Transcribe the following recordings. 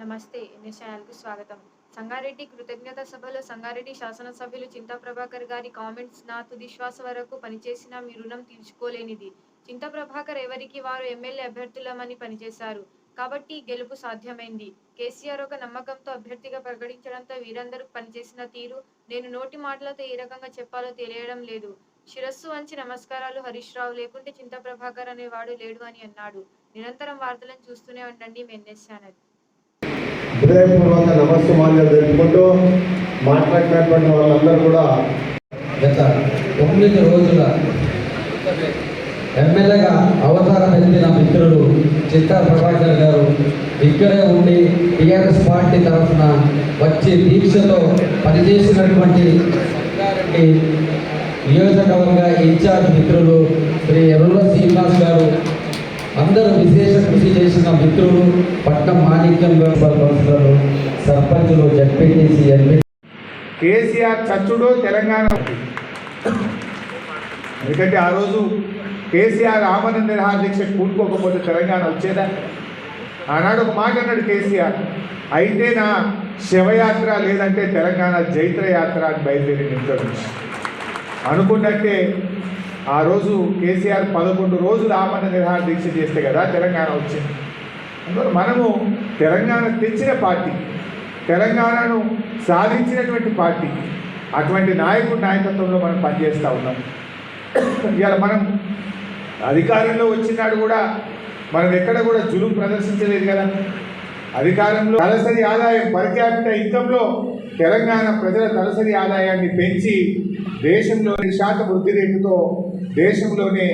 నమస్తే నిశ్చయాలకు స్వాగతం. సంగారెడ్డి కృతజ్ఞత సభలో సంగారెడ్డి శాసనసభ్యులు చింతా ప్రభాకర్ గారి కామెంట్స్ నా తుది శ్వాస వరకు పనిచేసిన మీ రుణం తీర్చుకోలేనిది. చింతా ప్రభాకర్ ఎవరికి వారు ఎమ్మెల్యే అభ్యర్థులమని పనిచేశారు. కాబట్టి గెలుపు సాధ్యమైంది. కేసీఆర్ ఒక నమ్మకంతో అభ్యర్థిగా ప్రకటించడంతో వీరందరూ పనిచేసిన తీరు నేను నోటి మాటలతో ఏ రకంగా చెప్పాలో తెలియడం లేదు. శిరస్సు వంచి నమస్కారాలు హరీష్ రావు లేకుంటే చింతా ప్రభాకర్ అనేవాడు లేడు అని అన్నాడు. నిరంతరం వార్తలను చూస్తూనే ఉండండి మీ ఎన్ఎస్ ఛానల్. హృదయపూర్వక నమస్సుమాన్యం జరుపుకుంటూ మాట్లాడినటువంటి వాళ్ళందరూ కూడా గత తొమ్మిది రోజుల ఎమ్మెల్యేగా అవతారం ఎత్తిన మిత్రులు చిత్తా ప్రభాకర్ గారు ఇక్కడే ఉండి టీఆర్ఎస్ పార్టీ తరఫున వచ్చి దీక్షతో పనిచేసినటువంటి సంగారెడ్డి నియోజకవర్గ ఇన్ఛార్జ్ మిత్రులు శ్రీ ఎర్రుల అందరూ విశేష కృషి చేసిన మిత్రులు పట్ట మాణిక్యం కౌన్సిలర్లు సర్పంచులు జడ్పీటీసీ ఎంపీ కేసీఆర్ చచ్చుడు తెలంగాణ ఎందుకంటే ఆ రోజు కేసీఆర్ ఆమరణ నిరహార దీక్ష కూడుకోకపోతే తెలంగాణ వచ్చేదా? ఆనాడు ఒక మాట అన్నాడు కేసీఆర్ అయితే నా శవయాత్ర లేదంటే తెలంగాణ జైత్ర యాత్ర అని బయలుదేరి నిమిషం అనుకున్నట్టే ఆ రోజు కేసీఆర్ పదకొండు రోజులు ఆమరణ నిరహార దీక్ష చేస్తే కదా తెలంగాణ వచ్చింది. అందువల్ల మనము తెలంగాణ తెచ్చిన పార్టీ తెలంగాణను సాధించినటువంటి పార్టీ అటువంటి నాయకుడి నాయకత్వంలో మనం పనిచేస్తూ ఉన్నాం. ఇవాళ మనం అధికారంలో వచ్చినాడు కూడా మనం ఎక్కడ కూడా జులుం ప్రదర్శించలేదు కదా. అధికారంలో తలసరి ఆదాయం పర్ క్యాపిటల్ ఇన్కంలో తెలంగాణ ప్రజల తలసరి ఆదాయాన్ని పెంచి దేశంలోని శాతం వృద్ధి రేటుతో దేశంలోనే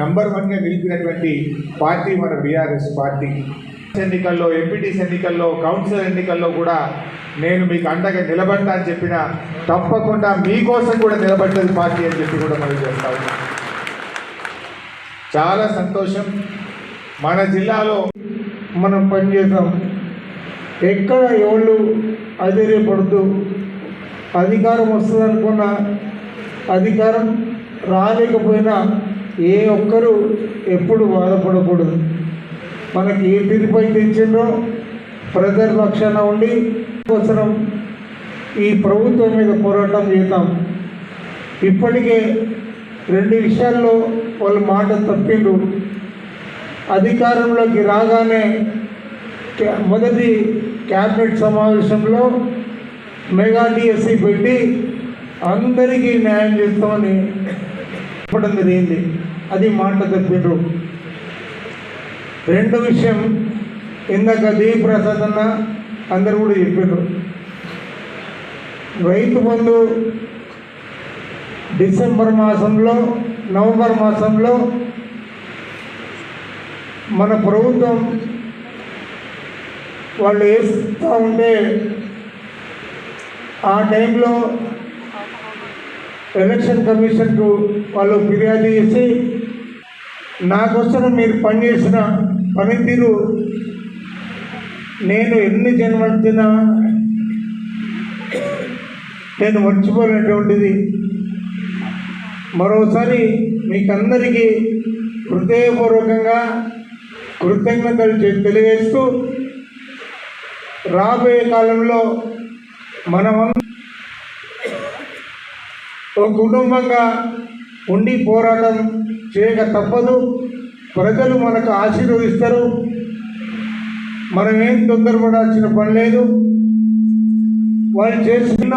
నంబర్ వన్గా నిలిపినటువంటి పార్టీ మన బీఆర్ఎస్ పార్టీ. ఎన్నికల్లో ఎంపీటీసీ ఎన్నికల్లో కౌన్సిల్ ఎన్నికల్లో కూడా నేను మీకు అండగా నిలబడతా అని చెప్పిన తప్పకుండా మీకోసం కూడా నిలబడ్డది పార్టీ అని చెప్పి కూడా మనం చేస్తా చాలా సంతోషం. మన జిల్లాలో మనం పనిచేద్దాం ఎక్కడ ఎవళ్ళు అధైర్యపడుతూ అధికారం వస్తుందనుకున్న అధికారం రాలేకపోయినా ఏ ఒక్కరూ ఎప్పుడు బాధపడకూడదు. మనకి ఏ తీరుపై తెచ్చిందో ప్రజల పక్షాన ఉండి కోసరం ఈ ప్రభుత్వం మీద పోరాటం చేద్దాం. ఇప్పటికే రెండు విషయాల్లో వాళ్ళు మాట తప్పిండ్రు. అధికారంలోకి రాగానే మొదటి క్యాబినెట్ సమావేశంలో మెగా డిఎస్సి పెట్టి అందరికీ న్యాయం చేస్తామని చెప్పడం జరిగింది. అది మాట తప్పిండ్రు. రెండో విషయం ఇందాక దేవిప్రసాద్ అన్న అందరు కూడా చెప్పారు రైతు బంధు డిసెంబర్ మాసంలో నవంబర్ మాసంలో మన ప్రభుత్వం వాళ్ళు వేస్తూ ఉంటే ఆ టైంలో ఎలక్షన్ కమిషన్కు వాళ్ళు ఫిర్యాదు చేసి నాకోసం మీరు పనిచేసిన పనితీరు నేను ఎన్ని జన్మలు తిన్నా నేను మర్చిపోలేటువంటిది మరోసారి మీకందరికీ హృదయపూర్వకంగా కృతజ్ఞతలు తెలియజేస్తూ రాబోయే కాలంలో మనమంతా ఒక కుటుంబంగా ఉండి పోరాటం చేయక తప్పదు. ప్రజలు మనకు ఆశీర్వదిస్తారు. మనం ఏం తొందరపడాల్సిన పని లేదు. వాళ్ళు చేసుకున్న